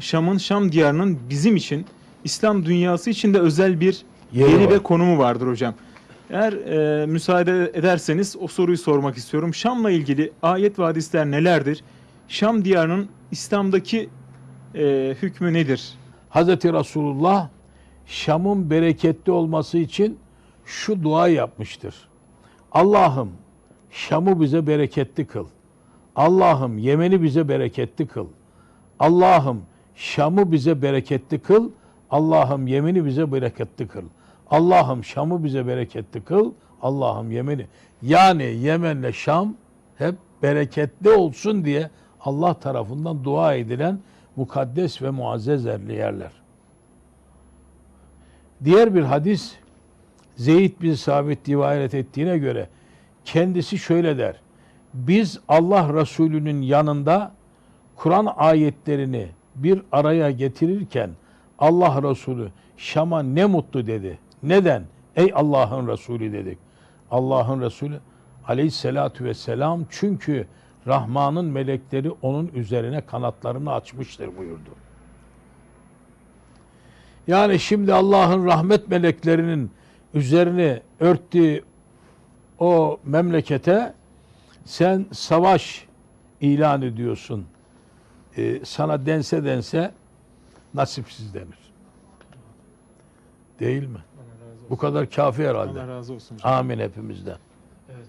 Şam'ın, Şam diyarının bizim için, İslam dünyası için de özel bir Yeri yeri, ve konumu vardır hocam. Eğer e, müsaade ederseniz o soruyu sormak istiyorum. Şam'la ilgili ayet ve hadisler nelerdir? Şam diyarının İslam'daki e, hükmü nedir? Hazreti Resulullah Şam'ın bereketli olması için şu dua yapmıştır. Allah'ım Şam'ı bize bereketli kıl. Allah'ım Yemen'i bize bereketli kıl. Allah'ım Şam'ı bize bereketli kıl. Allah'ım Yemen'i bize bereketli kıl. Allah'ım Şam'ı bize bereketli kıl. Allah'ım Yemen'i. Yani Yemen'le Şam hep bereketli olsun diye Allah tarafından dua edilen mukaddes ve muazzez yerler. Diğer bir hadis Zeyd bin Sabit rivayet ettiğine göre kendisi şöyle der. Biz Allah Resulü'nün yanında Kur'an ayetlerini bir araya getirirken Allah Resulü Şam'a ne mutlu dedi. Neden? Ey Allah'ın Resulü dedik. Allah'ın Resulü aleyhissalatu vesselam çünkü Rahman'ın melekleri onun üzerine kanatlarını açmıştır buyurdu. Yani şimdi Allah'ın rahmet meleklerinin üzerini örttüğü o memlekete sen savaş ilan ediyorsun. Ee, sana dense dense nasipsiz denir. Değil mi? Bu kadar kafi herhalde. Allah razı olsun hocam. Amin hepimizden. Evet,